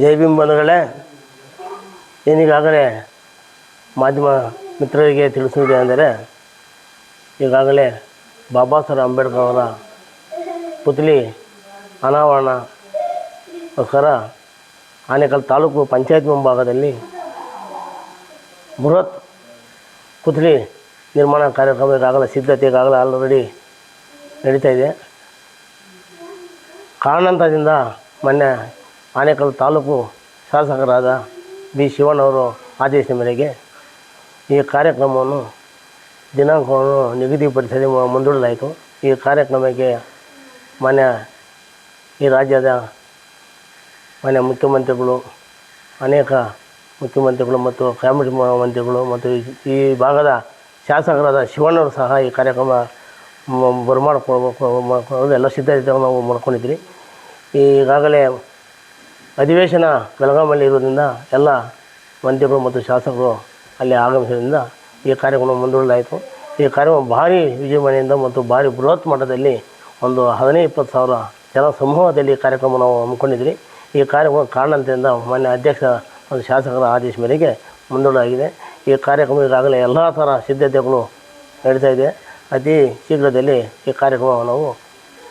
ಜೈ ಭೀಮ್ ಬಂಧುಗಳೇ ಏನೀಗಾಗಲೇ ಮಾಧ್ಯಮ ಮಿತ್ರರಿಗೆ ತಿಳಿಸಿದೆ ಅಂದರೆ, ಈಗಾಗಲೇ ಬಾಬಾ ಸಾಹೇಬ್ ಅಂಬೇಡ್ಕರ್ ಅವರ ಪುತ್ಲಿ ಅನಾವರಣಕ್ಕೋಸ್ಕರ ಆನೇಕಲ್ ತಾಲೂಕು ಪಂಚಾಯತ್ ಮುಂಭಾಗದಲ್ಲಿ ಬೃಹತ್ ಪುತ್ಲಿ ನಿರ್ಮಾಣ ಕಾರ್ಯಕ್ರಮ ಈಗಾಗಲೇ ಸಿದ್ಧತೆ ಈಗಾಗಲೇ ಆಲ್ರೆಡಿ ನಡೀತಾ ಇದೆ. ಕಾರಣಾಂತರದಿಂದ ಮೊನ್ನೆ ಆನೇಕಲ್ ತಾಲೂಕು ಶಾಸಕರಾದ ಬಿ ಶಿವಣ್ಣವರು ಆದೇಶದ ಮೇರೆಗೆ ಈ ಕಾರ್ಯಕ್ರಮವನ್ನು ದಿನಾಂಕವನ್ನು ನಿಗದಿಪಡಿಸಲು ಮುಂದೂಡಲಾಯಿತು. ಈ ಕಾರ್ಯಕ್ರಮಕ್ಕೆ ಮಾನ್ಯ ಈ ರಾಜ್ಯದ ಮಾನ್ಯ ಮುಖ್ಯಮಂತ್ರಿಗಳು, ಅನೇಕ ಮುಖ್ಯಮಂತ್ರಿಗಳು ಮತ್ತು ಕ್ಯಾಬಿನೆಟ್ ಮಂತ್ರಿಗಳು ಮತ್ತು ಈ- ಭಾಗದ ಶಾಸಕರಾದ ಶಿವಣ್ಣವರು ಸಹ ಈ ಕಾರ್ಯಕ್ರಮ ಬರಮಾಡ್ಕೊಳ್ಬೇಕು ಎಲ್ಲ ಸಿದ್ಧತೆ ನಾವು ಮಾಡ್ಕೊಂಡಿದ್ರಿ ಈಗಾಗಲೇ ಅಧಿವೇಶನ ಬೆಳಗಾವಿಯಲ್ಲಿ ಇರೋದ್ರಿಂದ ಎಲ್ಲ ಮಂತ್ರಿಗಳು ಮತ್ತು ಶಾಸಕರು ಅಲ್ಲಿ ಆಗಮಿಸೋದ್ರಿಂದ ಈ ಕಾರ್ಯಕ್ರಮ ಮುಂದೂಡಲಾಯಿತು. ಈ ಕಾರ್ಯಕ್ರಮ ಭಾರಿ ವಿಜೃಂಭಣೆಯಿಂದ ಮತ್ತು ಭಾರಿ ಬೃಹತ್ ಮಟ್ಟದಲ್ಲಿ ಒಂದು ಹದಿನೈದು ಇಪ್ಪತ್ತು ಸಾವಿರ ಜನ ಸಮೂಹದಲ್ಲಿ ಕಾರ್ಯಕ್ರಮ ನಾವು ಹಮ್ಮಿಕೊಂಡಿದ್ವಿ. ಈ ಕಾರ್ಯಕ್ರಮ ಕಾರಣದಿಂದ ಮಾನ್ಯ ಅಧ್ಯಕ್ಷ ಮತ್ತು ಶಾಸಕರ ಆದೇಶ ಮೇರೆಗೆ ಮುಂದೂಡಲಾಗಿದೆ. ಈ ಕಾರ್ಯಕ್ರಮ ಈಗಾಗಲೇ ಎಲ್ಲ ಥರ ಸಿದ್ಧತೆಗಳು ನಡೀತಾ ಇದೆ. ಅತಿ ಶೀಘ್ರದಲ್ಲಿ ಈ ಕಾರ್ಯಕ್ರಮ ನಾವು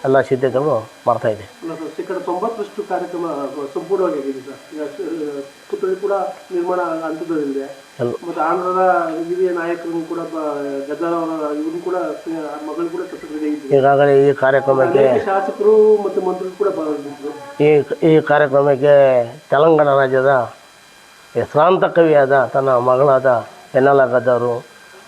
ಎಲ್ಲ ಸಿದ್ಧತೆಗಳು ಮಾಡ್ತಾಯಿದೆ ಅಲ್ಲ ಸರ್ ಶೇಕಡ ತೊಂಬತ್ತರಷ್ಟು ಕಾರ್ಯಕ್ರಮ ಸಂಪೂರ್ಣವಾಗಿ ಆಗಿದೆ ಸರ್. ಈಗ ಪುತ್ಥಳಿ ಕೂಡ ನಿರ್ಮಾಣ ಹಂತದಲ್ಲಿದೆ. ಮತ್ತು ಆಂಧ್ರದ ಹಿರಿಯ ನಾಯಕರು ಕೂಡ ಬ- ಗದ್ದಾರ್ ಅವರ ಇವರು ಕೂಡ ಮಗಳು ಕೂಡ ಈಗಾಗಲೇ ಈ ಕಾರ್ಯಕ್ರಮಕ್ಕೆ ಶಾಸಕರು ಮತ್ತು ಮಂತ್ರಿಗಳು ಕೂಡ ಭಾಗವಹಿಸಿದ್ರು. ಈ ಈ ಕಾರ್ಯಕ್ರಮಕ್ಕೆ ತೆಲಂಗಾಣ ರಾಜ್ಯದ ಹೆಸರಾಂತ ಕವಿಯಾದ ತನ್ನ ಮಗಳಾದ ಎನ್ನಲ ಗದ್ದವರು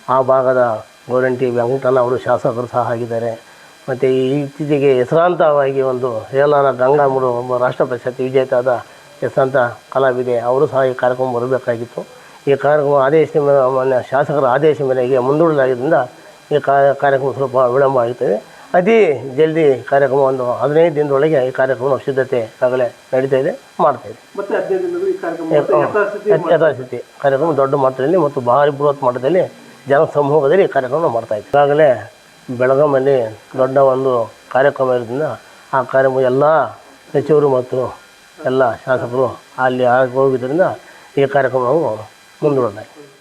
ಆ ಭಾಗದ ಗೋರಂಟಿ ವೆಂಕಟಣ್ಣ ಅವರು ಶಾಸಕರು ಸಹ ಆಗಿದ್ದಾರೆ. ಮತ್ತು ಈ ಇತ್ತೀಚೆಗೆ ಹೆಸರಾಂತವಾಗಿ ಒಂದು ಹೇಲಾರ ಗಂಗಾಮೂರು ಒಬ್ಬ ರಾಷ್ಟ್ರ ಪ್ರಶಸ್ತಿ ವಿಜೇತಾದ ಹೆಸರಾಂತ ಕಲಾವಿದೆ ಅವರು ಸಹ ಈ ಕಾರ್ಯಕ್ರಮ ಬರಬೇಕಾಗಿತ್ತು. ಈ ಕಾರ್ಯಕ್ರಮ ಆದೇಶ ಮೇಲೆ ಮಾನ್ಯ ಶಾಸಕರ ಆದೇಶ ಮೇರೆಗೆ ಮುಂದೂಡಲಾಗಿದ್ದರಿಂದ ಈ ಕಾರ್ಯಕ್ರಮ ಸ್ವಲ್ಪ ವಿಳಂಬ ಆಗುತ್ತದೆ. ಅತಿ ಜಲ್ದಿ ಕಾರ್ಯಕ್ರಮ ಒಂದು ಹದಿನೈದು ದಿನದೊಳಗೆ ಈ ಕಾರ್ಯಕ್ರಮ ಸಿದ್ಧತೆ ಆಗಲೇ ನಡೀತಾ ಇದೆ ಮಾಡ್ತಾ ಇದೆ. ಯಥಾಸ್ಥಿತಿ ಕಾರ್ಯಕ್ರಮ ದೊಡ್ಡ ಮಟ್ಟದಲ್ಲಿ ಮತ್ತು ಭಾರಿ ಬೃಹತ್ ಮಟ್ಟದಲ್ಲಿ ಜನ ಸಮೂಹದಲ್ಲಿ ಈ ಕಾರ್ಯಕ್ರಮ ಮಾಡ್ತಾ ಇದ್ದೀವಿ ಈಗಾಗಲೇ ಬೆಳಗಾಮಲ್ಲಿ ದೊಡ್ಡ ಒಂದು ಕಾರ್ಯಕ್ರಮ ಇರೋದ್ರಿಂದ ಆ ಕಾರ್ಯಕ್ರಮ ಎಲ್ಲ ಸಚಿವರು ಮತ್ತು ಎಲ್ಲ ಶಾಸಕರು ಅಲ್ಲಿ ಆಗಿ ಹೋಗಿದ್ದರಿಂದ ಈ ಕಾರ್ಯಕ್ರಮವು ಮುಂದೂಡಲಾಗಿದೆ